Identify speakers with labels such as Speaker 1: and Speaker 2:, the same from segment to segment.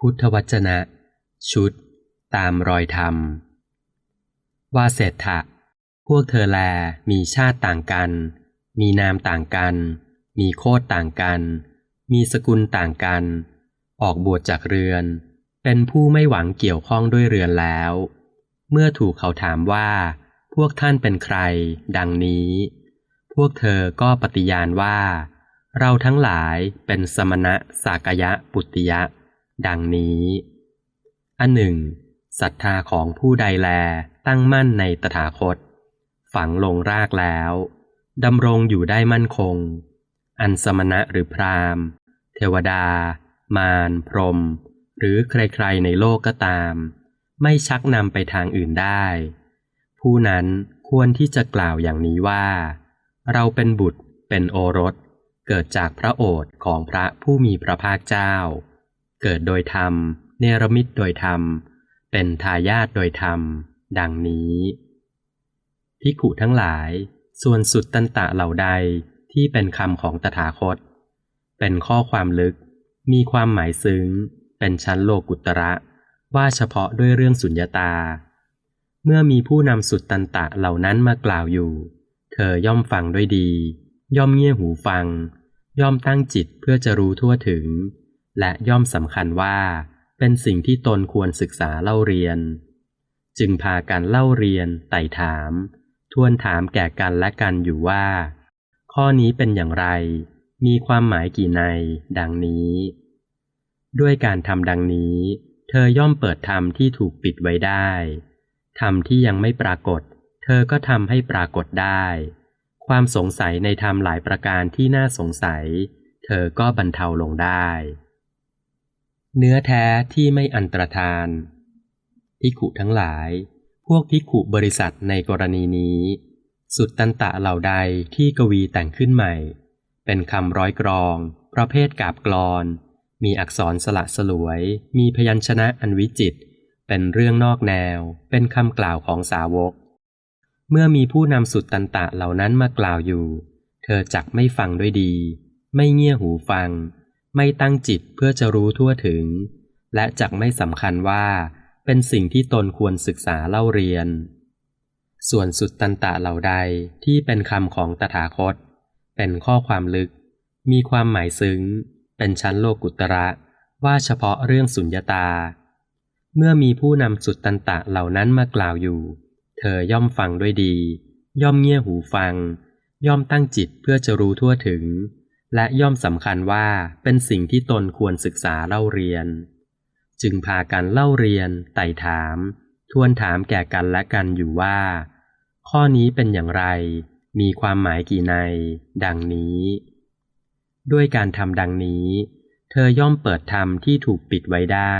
Speaker 1: พุทธวจนะ ชุด ตามรอยธรรม ว่าเศรษฐะพวกเธอแลมีชาติต่างกัน มีนามต่างกัน มีโคดต่างกัน มีสกุลต่างกัน ออกบวชจากเรือน เป็นผู้ไม่หวังเกี่ยวข้องด้วยเรือนแล้ว เมื่อถูกเขาถามว่า พวกท่านเป็นใคร ดังนี้ พวกเธอก็ปฏิญาณว่า เราทั้งหลายเป็นสมณะสากยะปุตติยะ ดังนี้อันหนึ่งศรัทธาของผู้ใดแลตั้งมั่นในตถาคต ฝังลงรากแล้วดำรงอยู่ได้มั่นคง อันสมณะหรือพราหมณ์ เทวดา มารพรม หรือใครๆในโลกก็ตาม ไม่ชักนำไปทางอื่นได้ ผู้นั้นควรที่จะกล่าวอย่างนี้ว่า เราเป็นบุตรเป็นโอรส เกิดจากพระโอษของพระผู้มีพระภาคเจ้า เกิดโดยธรรม เนรมิตโดยธรรม เป็นทายาทโดยธรรม ดังนี้พิขุทั้งหลาย ส่วนสุดตันตะเหล่าใดที่เป็นคำของตถาคต เป็นข้อความลึก มีความหมายซึ้ง เป็นชั้นโลกุตระ ว่าเฉพาะด้วยเรื่องสุญญาตา เมื่อมีผู้นำสุดตันตะเหล่านั้นมากล่าวอยู่ เธอย่อมฟังด้วยดี ย่อมเงี่ยหูฟัง ย่อมตั้งจิตเพื่อจะรู้ทั่วถึง และย่อมสำคัญว่า เป็นสิ่งที่ตนควรศึกษาเล่าเรียน จึงพากันเล่าเรียน ไต่ถาม ทวนถามแก่กันและกันอยู่ว่า ข้อนี้เป็นอย่างไร มีความหมายกี่ใน ดังนี้ ด้วยการทำดังนี้ เธอย่อมเปิดธรรมที่ถูกปิดไว้ได้ธรรมที่ยังไม่ปรากฏ เธอก็ทำให้ปรากฏได้ ความสงสัยในธรรมหลายประการที่น่าสงสัย เธอก็บรรเทาลงได้ เนื้อแท้ที่ไม่อันตรธานพิขุทั้งหลาย พวกพิขุบริษัทในกรณีนี้ สุดตันตะเหล่าใดที่กวีแต่งขึ้นใหม่ เป็นคำร้อยกรอง ประเภทกาบกรอน มีอักษรสละสลวย มีพยัญชนะอันวิจิต เป็นเรื่องนอกแนว เป็นคำกล่าวของสาวก เมื่อมีผู้นำสุดตันตะเหล่านั้นมากล่าวอยู่ เธอจักไม่ฟังด้วยดี ไม่เงี่ยหูฟัง ไม่ตั้งจิตเพื่อจะรู้ทั่วถึง และจักไม่สำคัญว่า เป็นสิ่งที่ตนควรศึกษาเล่าเรียน ส่วนสุดตันตะเหล่าใดที่เป็นคำของตถาคต เป็นข้อความลึก มีความหมายซึ้ง เป็นชั้นโลกุตระว่าเฉพาะเรื่องสุญญตา เมื่อมีผู้นำสุดตันตะเหล่านั้นมากล่าวอยู่ เธอย่อมฟังด้วยดี ย่อมเงี่ยหูฟัง ย่อมตั้งจิตเพื่อจะรู้ทั่วถึง และย่อมสำคัญว่าเป็นสิ่งที่ตนควรศึกษาเล่าเรียน จึงพากันเล่าเรียน ไต่ถาม ทวนถามแก่กันและกันอยู่ว่า ข้อนี้เป็นอย่างไร มีความหมายกี่ใน ดังนี้ ด้วยการทำดังนี้ เธอย่อมเปิดธรรมที่ถูกปิดไว้ได้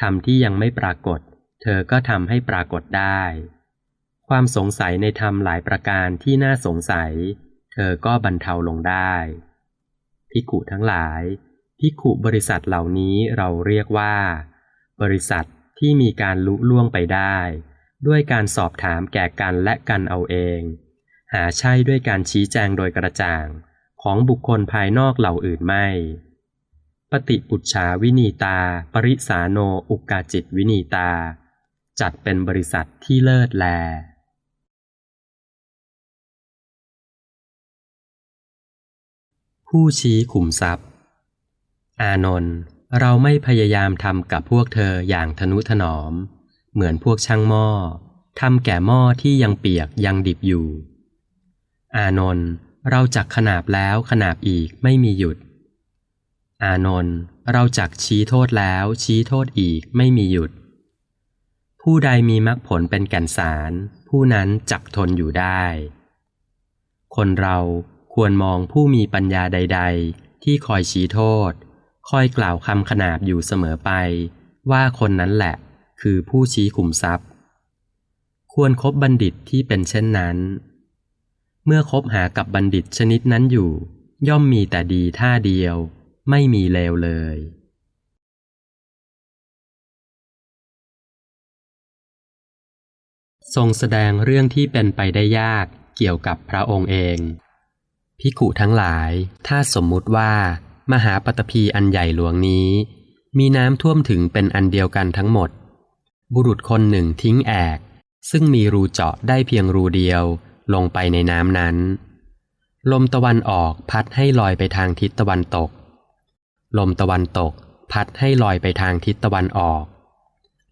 Speaker 1: ธรรมที่ยังไม่ปรากฏ เธอก็ทำให้ปรากฏได้ ความสงสัยในธรรมหลายประการที่น่าสงสัย เธอก็บรรเทาลงได้ พิกุทั้งหลาย พิกุบริษัทเหล่านี้เราเรียกว่า บริษัทที่มีการลุล่วงไปได้ ด้วยการสอบถามแก่กันและกันเอาเอง หาใช่ด้วยการชี้แจงโดยกระจ่าง ของบุคคลภายนอกเหล่าอื่นไม่ ปฏิปุจฉาวินีตา ปริสาโนอุกาจิตวินีตา จัดเป็นบริษัทที่เลิศแล ผู้ชี้ขุมทรัพย์ อานนท์เราไม่พยายามทำกับพวกเธออย่างทนุถนอม เหมือนพวกช่างหม้อทำแก่หม้อที่ยังเปียกยังดิบอยู่ อานนท์เราจักขนาบแล้วขนาบอีกไม่มีหยุด อานนท์เราจักชี้โทษแล้วชี้โทษอีกไม่มีหยุด ผู้ใดมีมรรคผลเป็นแก่นสาร ผู้นั้นจักทนอยู่ได้ คนเรา ควรมองผู้มีปัญญาใด ๆ ที่คอยชี้โทษ คอยกล่าวคำขนาบอยู่เสมอไป ว่าคนนั้นแหละ คือผู้ชี้ขุมทรัพย์ ควรครบบัณฑิตที่เป็นเช่นนั้น เมื่อคบหากับบัณฑิตชนิดนั้นอยู่ ย่อมมีแต่ดีท่าเดียว ไม่มีเลวเลยทรงแสดงเรื่องที่เป็นไปได้ยากเกี่ยวกับพระองค์เอง พิขุทั้งหลาย ถ้าสมมุติว่า มหาปตพีอันใหญ่หลวงนี้ มีน้ำท่วมถึงเป็นอันเดียวกันทั้งหมด บุรุษคนหนึ่งทิ้งแอก ซึ่งมีรูเจาะได้เพียงรูเดียว ลงไปในน้ำนั้น ลมตะวันออกพัดให้ลอยไปทางทิศตะวันตก ลมตะวันตก พัดให้ลอยไปทางทิศตะวันออก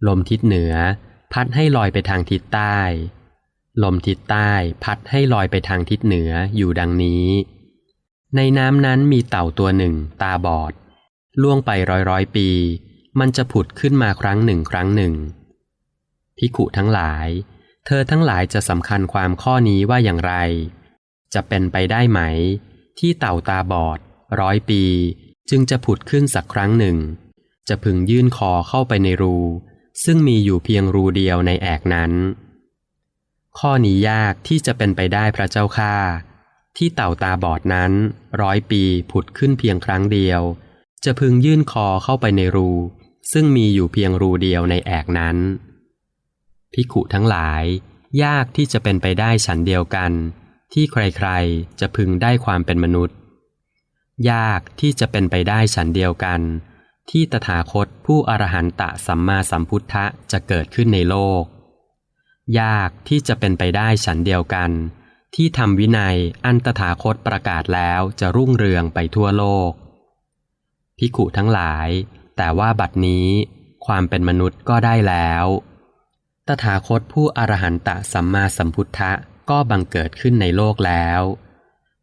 Speaker 1: ลมทิศเหนือ พัดให้ลอยไปทางทิศใต้ ลมทิศใต้พัดให้ลอยไปทางทิศเหนืออยู่ดังนี้ ในน้ำนั้นมีเต่าตัวหนึ่งตาบอด ล่วงไปร้อยร้อยปี มันจะผุดขึ้นมาครั้งหนึ่งครั้งหนึ่งพิขุทั้งหลาย เธอทั้งหลายจะสำคัญความข้อนี้ว่าอย่างไร จะเป็นไปได้ไหม ที่เต่าตาบอด ร้อยปี จึงจะผุดขึ้นสักครั้งหนึ่ง จะพึงยื่นคอเข้าไปในรู ซึ่งมีอยู่เพียงรูเดียวในแอกนั้น ข้อนี้ยากที่จะเป็นไปได้พระเจ้าค่า ที่เต่าตาบอดนั้น ร้อยปีผุดขึ้นเพียงครั้งเดียว จะพึงยื่นคอเข้าไปในรู ซึ่งมีอยู่เพียงรูเดียวในแอกนั้นพิขุทั้งหลาย ยากที่จะเป็นไปได้ฉันเดียวกัน ที่ใครๆจะพึงได้ความเป็นมนุษย์ ยากที่จะเป็นไปได้ฉันเดียวกัน ที่ตถาคตผู้อรหันตะสัมมาสัมพุทธะจะเกิดขึ้นในโลก ยากที่จะเป็นไปได้ฉันเดียวกัน ที่ทำวินัยอันตถาคตประกาศแล้วจะรุ่งเรืองไปทั่วโลก พิขุทั้งหลาย แต่ว่าบัดนี้ความเป็นมนุษย์ก็ได้แล้ว ตถาคตผู้อรหันตะสัมมาสัมพุทธะก็บังเกิดขึ้นในโลกแล้ว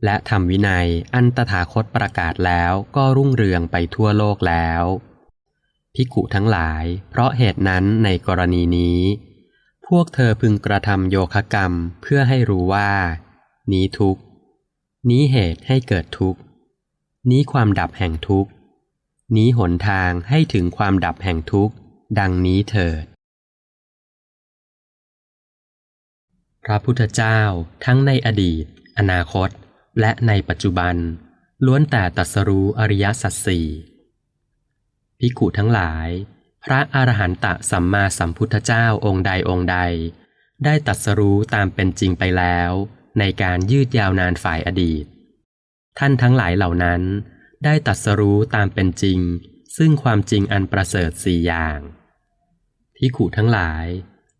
Speaker 1: และทำวินัยอันตถาคตประกาศแล้วก็รุ่งเรืองไปทั่วโลกแล้วพิขุทั้งหลาย เพราะเหตุนั้นในกรณีนี้ พวกเธอพึงกระทำโยคะกรรมเพื่อให้รู้ว่า นี้ทุกนี้เหตุให้เกิดทุกนี้ความดับแห่งทุกนี้หนทางให้ถึงความดับแห่งทุกดังนี้เถิด พระพุทธเจ้าทั้งในอดีต อนาคต และในปัจจุบัน ล้วนแต่ตรัสรู้อริยสัจสี่พิกุทั้งหลาย พระอรหันตสัมมาสัมพุทธเจ้าองค์ใดองค์ใด ได้ตรัสรู้ตามเป็นจริงไปแล้ว ในการยืดยาวนานฝ่ายอดีต ท่านทั้งหลายเหล่านั้น ได้ตรัสรู้ตามเป็นจริง ซึ่งความจริงอันประเสริฐสี่อย่างพิกุทั้งหลาย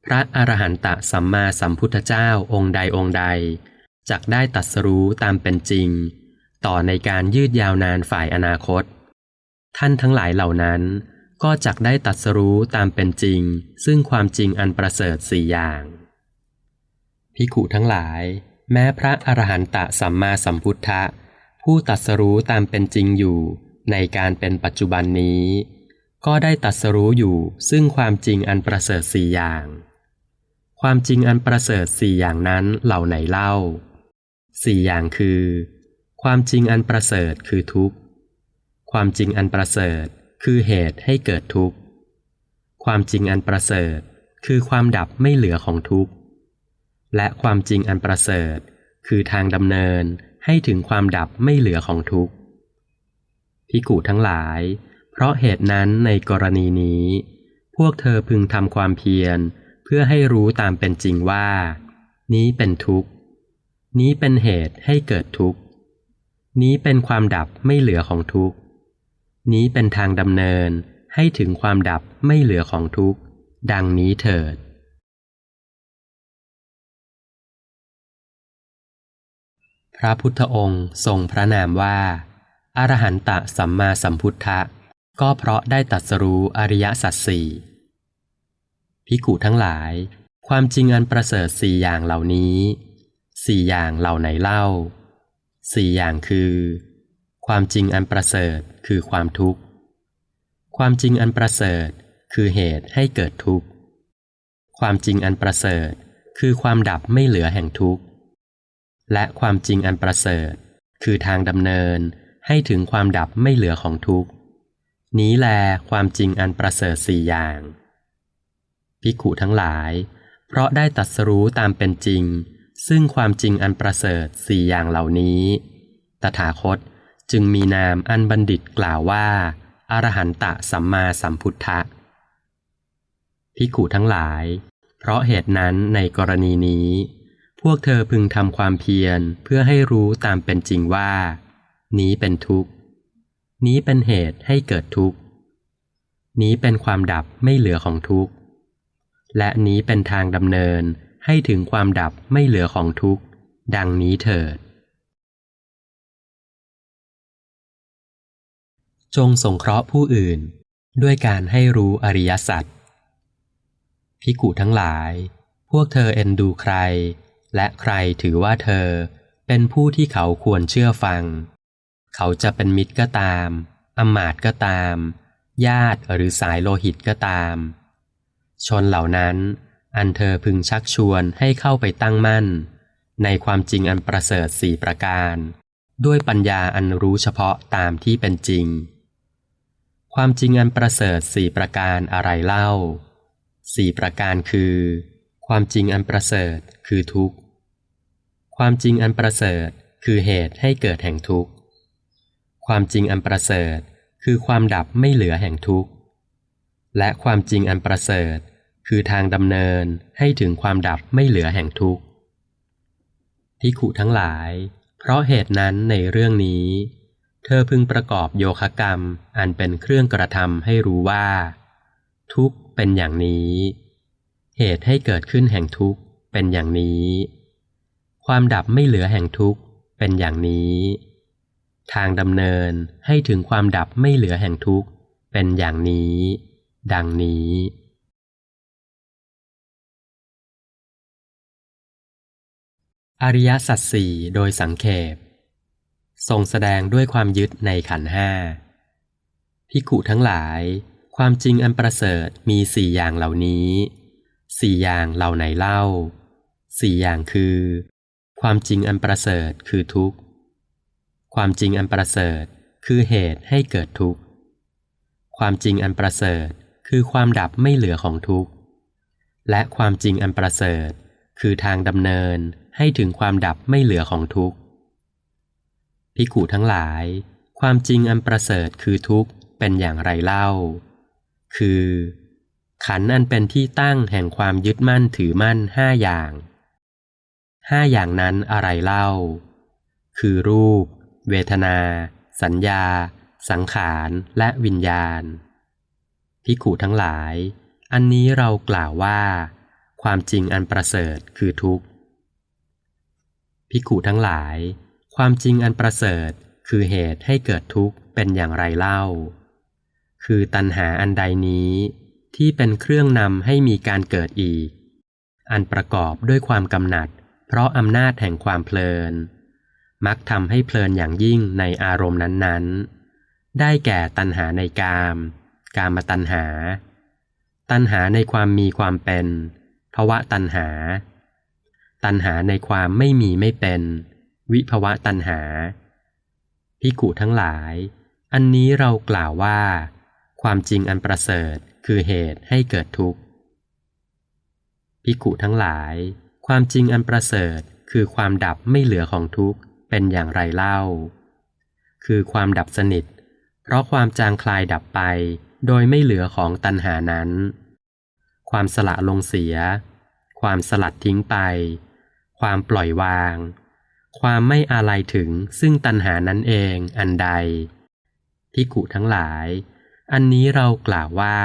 Speaker 1: พระอรหันตสัมมาสัมพุทธเจ้าองค์ใดองค์ใดจักได้ตัดสรู้ตามเป็นจริง ต่อในการยืดยาวนานฝ่ายอนาคต ท่านทั้งหลายเหล่านั้น ก็จักได้ตัดสรู้ตามเป็นจริง ซึ่งความจริงอันประเสริฐสี่อย่าง พิขุทั้งหลาย แม้พระอรหันตสัมมาสัมพุทธะ ผู้ตัดสรู้ตามเป็นจริงอยู่ ในการเป็นปัจจุบันนี้ ก็ได้ตัดสรู้อยู่ซึ่งความจริงอันประเสริฐสี่อย่าง ความจริงอันประเสริฐสี่อย่างนั้นเหล่าไหนเล่าสี่อย่างคือ ความจริงอันประเสริฐคือทุกข์ ความจริงอันประเสริฐ คือเหตุให้เกิดทุกข์ ความจริงอันประเสริฐ คือความดับไม่เหลือของทุกข์ และความจริงอันประเสริฐ คือทางดำเนินให้ถึงความดับไม่เหลือของทุกข์พิกูทั้งหลาย เพราะเหตุนั้นในกรณีนี้ พวกเธอพึงทำความเพียร เพื่อให้รู้ตามเป็นจริงว่า นี้เป็นทุกข์ นี้เป็นเหตุให้เกิดทุกข์ นี้เป็นความดับไม่เหลือของทุกข์ นี้เป็นทางดำเนินให้ถึงความดับไม่เหลือของทุกข์ ดังนี้เถิด พระพุทธองค์ทรงพระนามว่าอรหันตสัมมาสัมพุทธะ ก็เพราะได้ตัดสรู้อริยสัจสี่พิกุทั้งหลาย ความจริงอันประเสริฐสี่อย่างเหล่านี้สี่อย่างเหล่าไหนเล่าสี่อย่างคือ ความจริงอันประเสริฐคือความทุกข์ ความจริงอันประเสริฐคือเหตุให้เกิดทุกข์ ความจริงอันประเสริฐคือความดับไม่เหลือแห่งทุกข์ และความจริงอันประเสริฐ คือทางดำเนินให้ถึงความดับไม่เหลือของทุกข์ นี้แลความจริงอันประเสริฐสี่อย่าง พิขุทั้งหลาย เพราะได้ตัดสรู้ตามเป็นจริง ซึ่งความจริงอันประเสริฐสี่อย่างเหล่านี้ ตถาคต จึงมีนามอันบัณฑิตกล่าวว่าอรหันตะสัมมาสัมพุทธะพิขุทั้งหลาย เพราะเหตุนั้นในกรณีนี้ พวกเธอพึงทำความเพียรเพื่อให้รู้ตามเป็นจริงว่า นี้เป็นทุกข์ นี้เป็นเหตุให้เกิดทุกข์ นี้เป็นความดับไม่เหลือของทุกข์ และนี้เป็นทางดำเนินให้ถึงความดับไม่เหลือของทุกข์ ดังนี้เถิด จงสงเคราะห์ผู้อื่น ด้วยการให้รู้อริยสัจพิกุทั้งหลาย พวกเธอเอ็นดูใคร และใครถือว่าเธอ เป็นผู้ที่เขาควรเชื่อฟัง เขาจะเป็นมิตรก็ตามอำมาตก็ตาม ญาติหรือสายโลหิตก็ตาม ชนเหล่านั้นอันเธอพึงชักชวนให้เข้าไปตั้งมั่น ในความจริงอันประเสริฐสี่ประการ ด้วยปัญญาอันรู้เฉพาะตามที่เป็นจริง ความจริงอันประเสริฐสี่ประการอะไรเล่าสี่ประการคือ ความจริงอันประเสริฐคือทุกข์ ความจริงอันประเสริฐคือเหตุให้เกิดแห่งทุกข์ ความจริงอันประเสริฐคือความดับไม่เหลือแห่งทุกข์ และความจริงอันประเสริฐคือทางดำเนินให้ถึงความดับไม่เหลือแห่งทุกข์ ที่ขุทั้งหลาย เพราะเหตุนั้นในเรื่องนี้ เธอพึงประกอบโยคะกรรมอันเป็นเครื่องกระทำให้รู้ว่า ทุกเป็นอย่างนี้ เหตุให้เกิดขึ้นแห่งทุกเป็นอย่างนี้ ความดับไม่เหลือแห่งทุกขเป็นอย่างนี้ ทางดำเนินให้ถึงความดับไม่เหลือแห่งทุกเป็นอย่างนี้ ดังนี้อริยสัจสี่โดยสังเขป ทรงแสดงด้วยความยึดในขันห้าพิกุทั้งหลาย ความจริงอันประเสริฐมีสี่อย่างเหล่านี้สี่อย่างเหล่าไหนเล่าสี่อย่างคือ ความจริงอันประเสริฐคือทุกข์ ความจริงอันประเสริฐคือเหตุให้เกิดทุกข์ ความจริงอันประเสริฐคือความดับไม่เหลือของทุกข์ และความจริงอันประเสริฐ คือทางดำเนินให้ถึงความดับไม่เหลือของทุกข์ พิกุทั้งหลาย ความจริงอันประเสริฐคือทุกข์เป็นอย่างไรเล่า คือ ขันอันเป็นที่ตั้งแห่งความยึดมั่นถือมั่นห้าอย่างห้าอย่างนั้นอะไรเล่า คือรูป เวทนา สัญญา สังขารและวิญญาณพิกุทั้งหลาย อันนี้เรากล่าวว่า ความจริงอันประเสริฐคือทุกข์พิกุทั้งหลาย ความจริงอันประเสริฐคือเหตุให้เกิดทุกข์เป็นอย่างไรเล่า คือตัณหาอันใดนี้ที่เป็นเครื่องนำให้มีการเกิดอีก อันประกอบด้วยความกำหนัด เพราะอำนาจแห่งความเพลิน มักทำให้เพลินอย่างยิ่งในอารมณ์นั้นๆ ได้แก่ตัณหาในกาม กามตัณหา ตัณหาในความมีความเป็นภวะตัณหา ตัณหาในความไม่มีไม่เป็น วิภวะตัณหาพิกุทั้งหลาย อันนี้เรากล่าวว่า ความจริงอันประเสริฐคือเหตุให้เกิดทุกข์พิกุทั้งหลาย ความจริงอันประเสริฐคือความดับไม่เหลือของทุกข์เป็นอย่างไรเล่า คือความดับสนิท เพราะความจางคลายดับไป โดยไม่เหลือของตัณหานั้น ความสละลงเสีย ความสลัดทิ้งไป ความปล่อยวาง ความไม่อาลัยถึงซึ่งตัณหานั้นเองอันใดพิกุทั้งหลาย อันนี้เรากล่าวว่า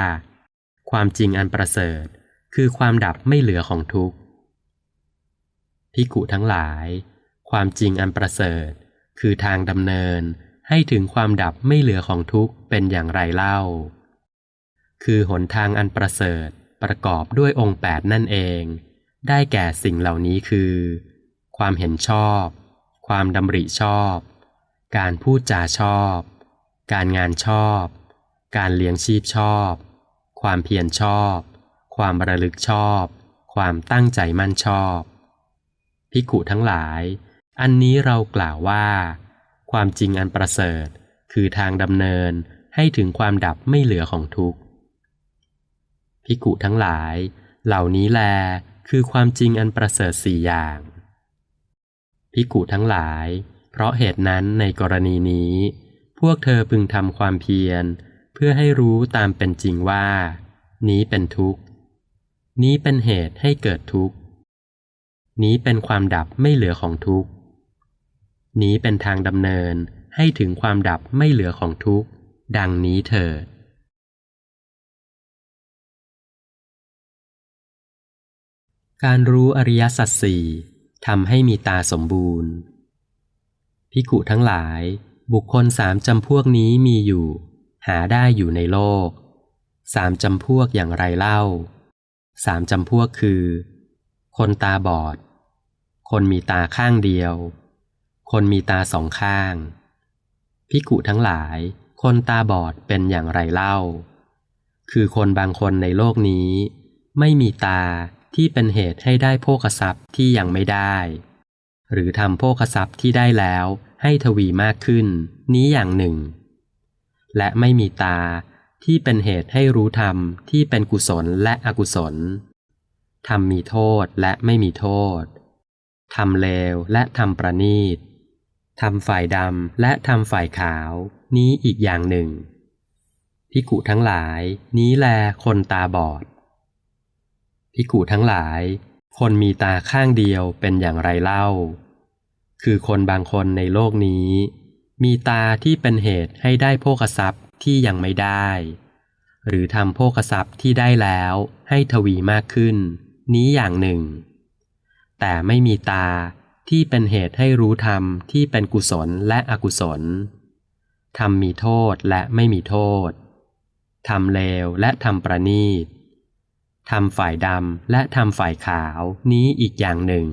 Speaker 1: ความจริงอันประเสริฐ คือความดับไม่เหลือของทุกข์พิกุทั้งหลาย ความจริงอันประเสริฐ คือทางดำเนินให้ถึงความดับไม่เหลือของทุกข์เป็นอย่างไรเล่า คือหนทางอันประเสริฐประกอบด้วยองค์แปดนั่นเอง ได้แก่สิ่งเหล่านี้คือ ความเห็นชอบ ความดำริชอบ การพูดจาชอบ การงานชอบ การเลี้ยงชีพชอบ ความเพียรชอบ ความระลึกชอบ ความตั้งใจมั่นชอบ พิกุทั้งหลาย อันนี้เรากล่าวว่า ความจริงอันประเสริฐ คือทางดำเนินให้ถึงความดับไม่เหลือของทุกข์พิกุทั้งหลาย เหล่านี้แลคือความจริงอันประเสริฐสี่อย่าง ภิกขุทั้งหลาย เพราะเหตุนั้นในกรณีนี้ พวกเธอพึงทำความเพียร เพื่อให้รู้ตามเป็นจริงว่า นี้เป็นทุกข์ นี้เป็นเหตุให้เกิดทุกข์ นี้เป็นความดับไม่เหลือของทุกข์ นี้เป็นทางดำเนินให้ถึงความดับไม่เหลือของทุกข์ ดังนี้เถิดการรู้อริยสัจสี่ ทำให้มีตาสมบูรณ์ พิกุทั้งหลาย บุคคลสามจำพวกนี้มีอยู่ หาได้อยู่ในโลก สามจำพวกอย่างไรเล่า สามจำพวกคือ คนตาบอด คนมีตาข้างเดียว คนมีตาสองข้าง พิกุทั้งหลาย คนตาบอดเป็นอย่างไรเล่า คือคนบางคนในโลกนี้ ไม่มีตา ที่เป็นเหตุให้ได้โภคทรัพย์ที่ยังไม่ได้ หรือทำโภคทรัพย์ที่ได้แล้วให้ทวีมากขึ้น นี้อย่างหนึ่ง และไม่มีตาที่เป็นเหตุให้รู้ธรรมที่เป็นกุศลและอกุศลทำมีโทษและไม่มีโทษทำเลวและทำประณีตทำฝ่ายดำและทำฝ่ายขาว นี้อีกอย่างหนึ่งพิกุทั้งหลาย นี้แลคนตาบอด พิกุทั้งหลาย คนมีตาข้างเดียวเป็นอย่างไรเล่า คือคนบางคนในโลกนี้ มีตาที่เป็นเหตุให้ได้โภคทรัพย์ที่ยังไม่ได้ หรือทำโภคทรัพย์ที่ได้แล้วให้ทวีมากขึ้น นี้อย่างหนึ่ง แต่ไม่มีตาที่เป็นเหตุให้รู้ธรรมที่เป็นกุศลและอกุศลทำมีโทษและไม่มีโทษทำเลวและทำประณีต ทำฝ่ายดำและทำฝ่ายขาวนี้อีกอย่างหนึ่ง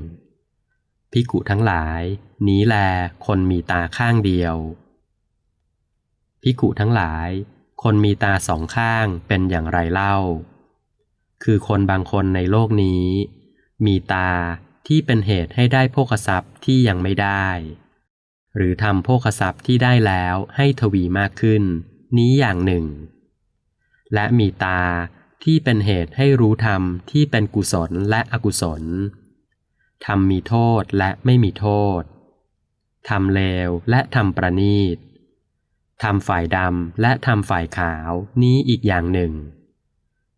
Speaker 1: พิกุทั้งหลาย นี้แลคนมีตาข้างเดียว พิกุทั้งหลาย คนมีตาสองข้างเป็นอย่างไรเล่า คือคนบางคนในโลกนี้ มีตาที่เป็นเหตุให้ได้โภคทรัพย์ที่ยังไม่ได้ หรือทำโภคทรัพย์ที่ได้แล้วให้ทวีมากขึ้น นี้อย่างหนึ่ง และมีตา ที่เป็นเหตุให้รู้ธรรมที่เป็นกุศลและอกุศลทำมีโทษและไม่มีโทษทำเลวและทำประณีตทำฝ่ายดำและทำฝ่ายขาวนี้อีกอย่างหนึ่ง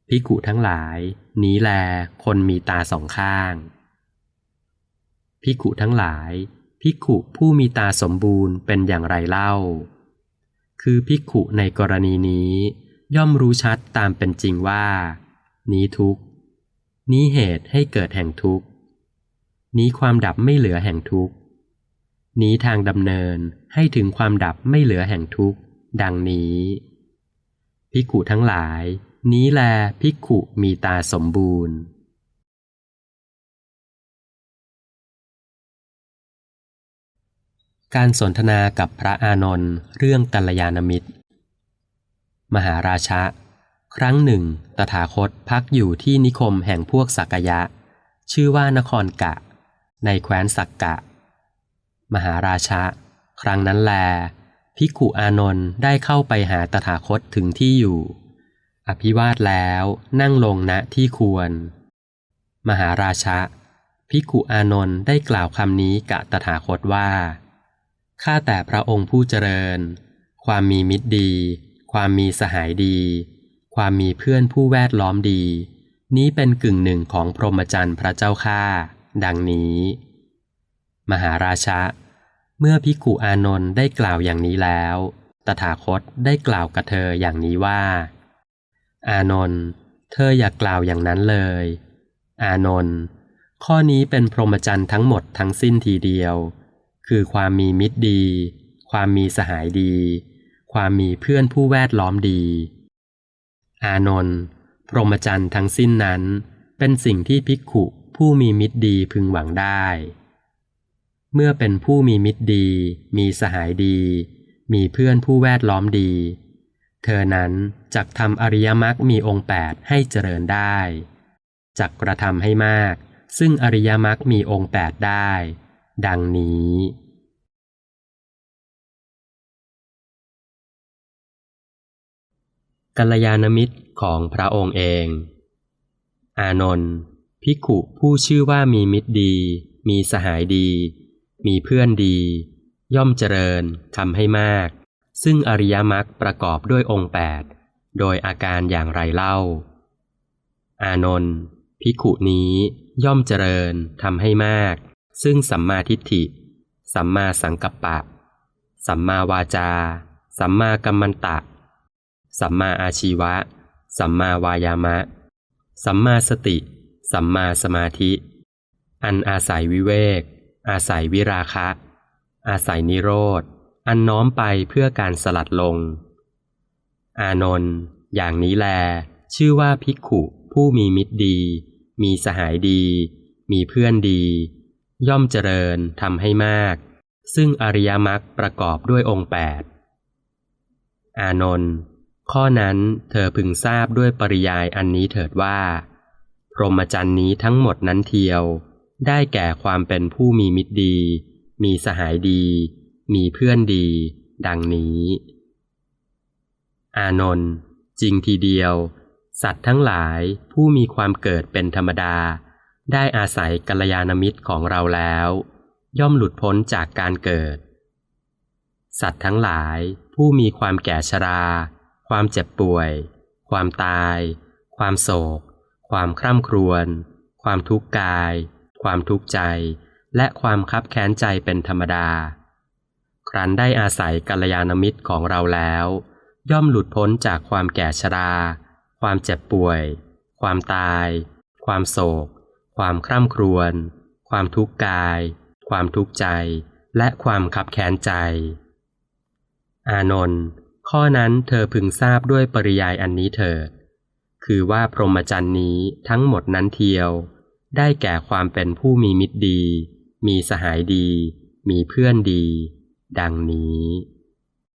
Speaker 1: พิกุทั้งหลาย นี้แลคนมีตาสองข้าง พิกุทั้งหลาย พิกุผู้มีตาสมบูรณ์เป็นอย่างไรเล่า คือพิกุในกรณีนี้ ย่อมรู้ชัดตามเป็นจริงว่า นี้ทุกนี้เหตุให้เกิดแห่งทุกนี้ความดับไม่เหลือแห่งทุกนี้ทางดำเนินให้ถึงความดับไม่เหลือแห่งทุกดังนี้พิกุทั้งหลาย นี้แลพิกุมีตาสมบูรณ์ การสนทนากับพระอานนท์เรื่องกัลยาณมิตร มหาราชะ ครั้งหนึ่ง ตถาคตพักอยู่ที่นิคมแห่งพวกสักยะ ชื่อว่านครกะ ในแคว้นสักกะ มหาราชะ ครั้งนั้นแลภิกขุอานนท์ได้เข้าไปหาตถาคตถึงที่อยู่ อภิวาทแล้วนั่งลงณที่ควร มหาราชะภิกขุอานนท์ได้กล่าวคำนี้กะตถาคตว่าข้าแต่พระองค์ผู้เจริญ ความมีมิตรดี ความมีสหายดี ความมีเพื่อนผู้แวดล้อมดี นี้เป็นกึ่งหนึ่งของพรหมจรรย์พระเจ้าข้าดังนี้ มหาราชะ เมื่อพิกุอานนท์ได้กล่าวอย่างนี้แล้ว ตถาคตได้กล่าวกับเธออย่างนี้ว่า อานนท์เธออย่ากกล่าวอย่างนั้นเลย อานนท์ข้อนี้เป็นพรหมจรรย์ทั้งหมดทั้งสิ้นทีเดียว คือความมีมิตรดี ความมีสหายดี ความมีเพื่อนผู้แวดล้อมดี อานนท์พรหมจรรย์ทั้งสิ้นนั้น เป็นสิ่งที่ภิกขุผู้มีมิตรดีพึงหวังได้ เมื่อเป็นผู้มีมิตรดี มีสหายดี มีเพื่อนผู้แวดล้อมดี เธอนั้นจักทำอริยมรรคมีองค์แปดให้เจริญได้จักกระทำให้มาก ซึ่งอริยมรรคมีองค์แปดได้ ดังนี้ กัลยาณมิตรของพระองค์เอง อานนท์ภิกขุผู้ชื่อว่ามีมิตรดี มีสหายดี มีเพื่อนดี ย่อมเจริญทำให้มาก ซึ่งอริยมรรคประกอบด้วยองค์แปดโดยอาการอย่างไรเล่า อานนท์ภิกขุนี้ย่อมเจริญทำให้มาก ซึ่งสัมมาทิฏฐิ สัมมาสังกัปปะ สัมมาวาจา สัมมากัมมันตะ สัมมาอาชีวะ สัมมาวายามะ สัมมาสติ สัมมาสมาธิ อันอาศัยวิเวก อาศัยวิราคะ อาศัยนิโรธ อันน้อมไปเพื่อการสลัดลง อานนท์อย่างนี้แล ชื่อว่าภิกขุผู้มีมิตรดี มีสหายดี มีเพื่อนดี ย่อมเจริญทำให้มาก ซึ่งอริยมรรคประกอบด้วยองค์แปดอานนท์ ข้อนั้นเธอพึงทราบด้วยปริยายอันนี้เถิดว่า พรหมจรรย์นี้ทั้งหมดนั้นเทียว ได้แก่ความเป็นผู้มีมิตรดี มีสหายดี มีเพื่อนดี ดังนี้ อานนท์จริงทีเดียว สัตว์ทั้งหลายผู้มีความเกิดเป็นธรรมดา ได้อาศัยกัลยาณมิตรของเราแล้ว ย่อมหลุดพ้นจากการเกิด สัตว์ทั้งหลายผู้มีความแก่ชรา ความเจ็บป่วย ความตาย ความโศก ความคร่ำครวญ ความทุกข์กาย ความทุกข์ใจ และความคับแค้นใจเป็นธรรมดา ครั้นได้อาศัยกัลยาณมิตรของเราแล้ว ย่อมหลุดพ้นจากความแก่ชรา ความเจ็บป่วย ความตาย ความโศก ความคร่ำครวญ ความทุกข์กาย ความทุกข์ใจ และความขับแค้นใจ อานนท์ ข้อนั้นเธอพึงทราบด้วยปริยายอันนี้เถิด คือว่าพรหมจรรย์นี้ทั้งหมดนั้นเทียว ได้แก่ความเป็นผู้มีมิตรดี มีสหายดี มีเพื่อนดี ดังนี้